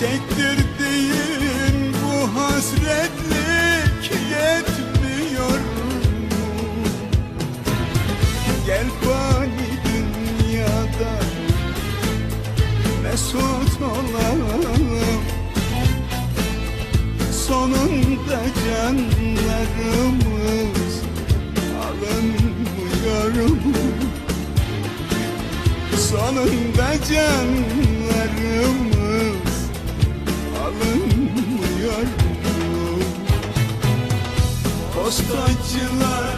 Çektirdiğin bu hasretlik yetmiyor mu? Gel fani dünyada mesut olalım Sonunda canlarımız alınmıyor mu? Sonunda canlarımız alınmıyor mu? Postacılar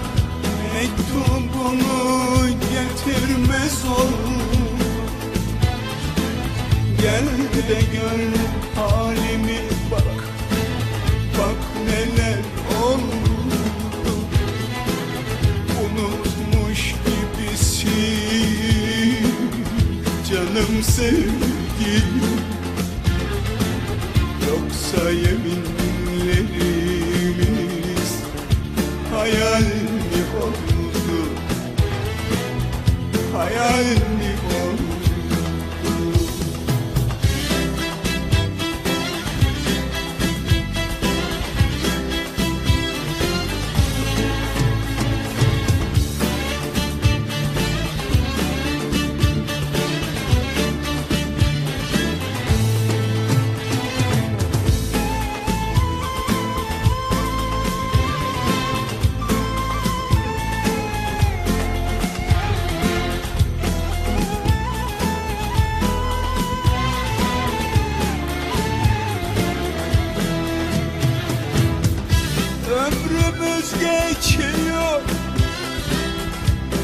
mektubunu getirmez olur Gel de gör halimi bak Bak neler oldu Unutmuş gibisin Canım sevgilim Yoksa yeminlerimiz Hayal mi oldu? Hayal mi geçiyor.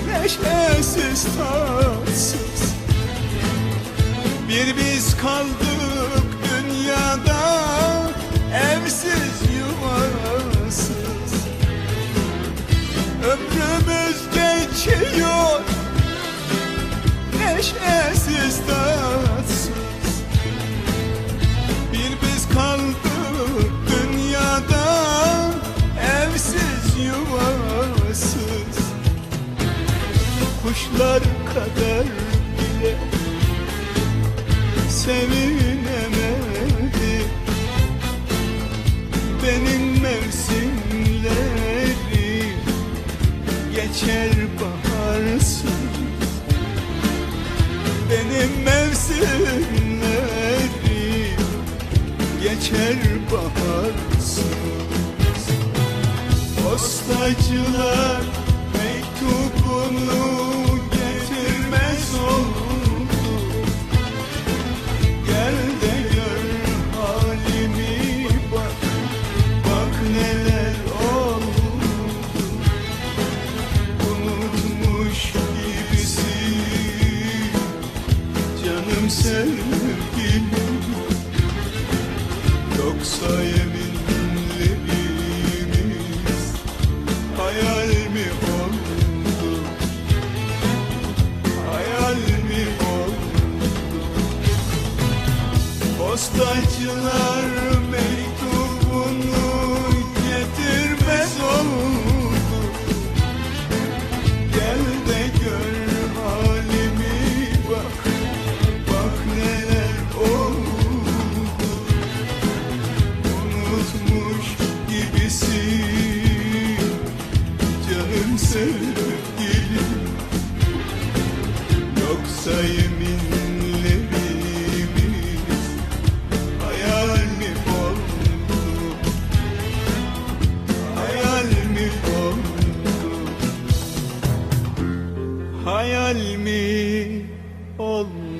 Neşesiz tatsız. Bir biz kaldık dünyada Evsiz yuvasız. Ömrümüz geçiyor. Neşesiz tatsız. Bir biz kaldık Kuşlar kadar bile sevinemedi. Benim mevsimlerim geçer baharsız Benim mevsimlerim geçer baharsız Postacılar mektubunu sevgilim Yoksa yeminlerimiz hayal mi oldu? Hayal mi oldu? Postacılar mektubunu sevgilim Yoksa yeminlerimiz Hayal mi oldu? Hayal mi oldu? Hayal mi oldu